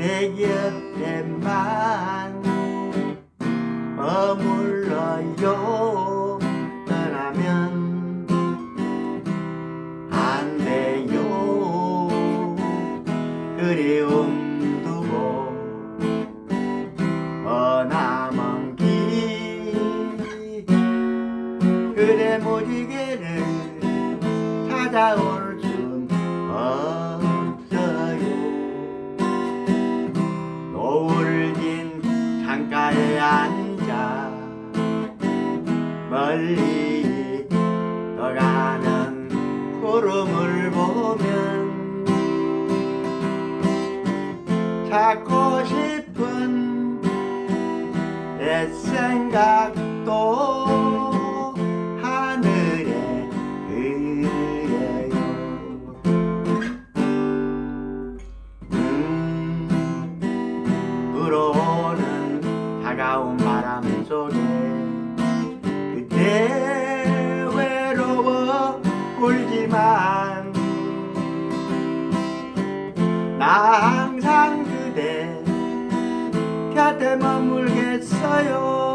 내 곁에만 머물러요. 떠나면 안 돼요. 그리움 두고 머나먼 길. 그대 무지개를 찾아올 멀리 떠가는 구름을 보면 찾고 싶은 내 생각도 하늘에 그려요. 음, 다가온 바람 속에 울지만 나 항상 그대 곁에 머물겠어요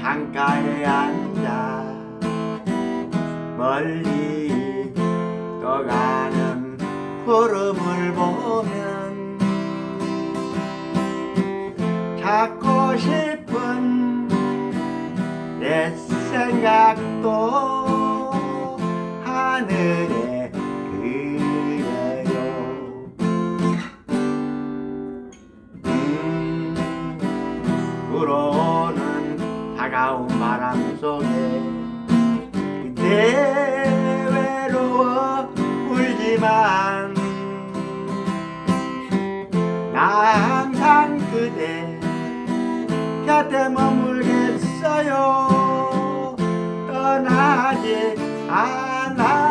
창가에 앉아 멀리 떠가는 구름을 보면 찾고 싶은 내 생각도 하늘에 그려요. 음, 불어 다가온 바람 속에 그대 외로워 울지만 나 항상 그대 곁에 머물겠어요. 떠나지 않아